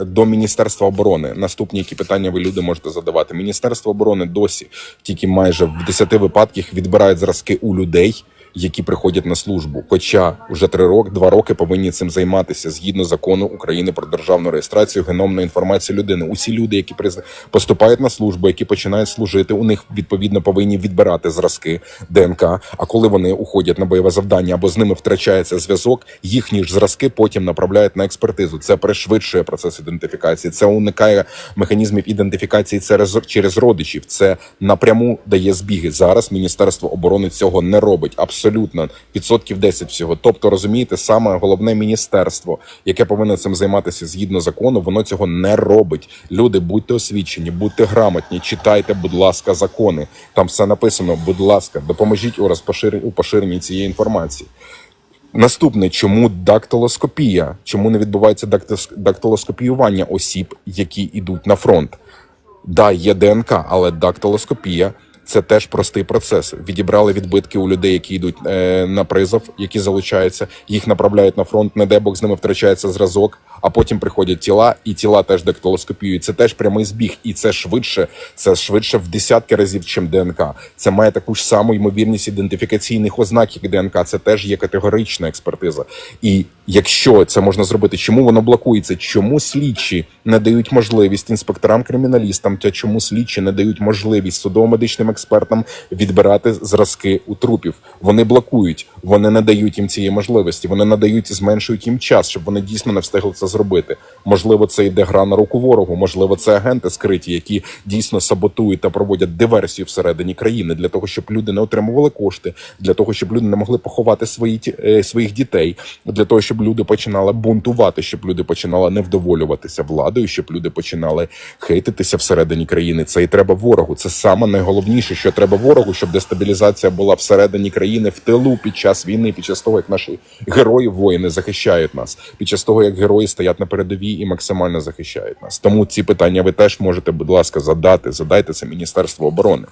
До Міністерства оборони наступні які питання ви люди можете задавати. Міністерство оборони досі тільки майже в 10 випадках відбирають зразки у людей, які приходять на службу. Хоча вже три роки, два роки повинні цим займатися згідно закону України про державну реєстрацію геномної інформації людини. Усі люди, які поступають на службу, які починають служити, у них відповідно повинні відбирати зразки ДНК. А коли вони уходять на бойове завдання або з ними втрачається зв'язок, їхні ж зразки потім направляють на експертизу. Це пришвидшує процес ідентифікації. Це уникає механізмів ідентифікації через, через родичів. Це напряму дає збіги. Зараз Міністерство оборони цього не робить. Абсолютно відсотків 10 всього. Тобто, розумієте, саме головне міністерство, яке повинно цим займатися згідно закону, воно цього не робить. Люди, будьте освічені, будьте грамотні, читайте, будь ласка, закони. Там все написано. Будь ласка, допоможіть у розпоширенні у поширенні цієї інформації. Наступне, чому дактилоскопія? Чому не відбувається дактилоскопіювання осіб, які йдуть на фронт? Да, є ДНК, але дактилоскопія це теж простий процес. Відібрали відбитки у людей, які йдуть е, на призов, які залучаються, їх направляють на фронт. Не дай Бог з ними втрачається зразок, а потім приходять тіла, і тіла теж дактилоскопіюють. Це теж прямий збіг, і це швидше. Це швидше в десятки разів, чим ДНК. Це має таку ж саму ймовірність ідентифікаційних ознак, як ДНК. Це теж є категорична експертиза. І якщо це можна зробити, чому воно блокується? Чому слідчі не дають можливість інспекторам, криміналістам, та чому слідчі не дають можливість судово-медичним експертам відбирати зразки у трупів? Вони блокують, вони не дають їм цієї можливості. Вони надають і зменшують їм час, щоб вони дійсно не встигли це зробити. Можливо, це йде гра на руку ворогу. Можливо, це агенти скриті, які дійсно саботують та проводять диверсію всередині країни для того, щоб люди не отримували кошти, для того, щоб люди не могли поховати свої е, своїх дітей, для того, щоб люди починали бунтувати, щоб люди починали невдоволюватися владою, щоб люди починали хейтитися всередині країни. Це і треба ворогу. Це саме найголовніше, що треба ворогу, щоб дестабілізація була всередині країни в тилу під час війни, під час того, як наші герої воїни захищають нас, під час того, як герої стоять на передовій і максимально захищають нас. Тому ці питання ви теж можете, будь ласка, задати. Задайте це Міністерство оборони.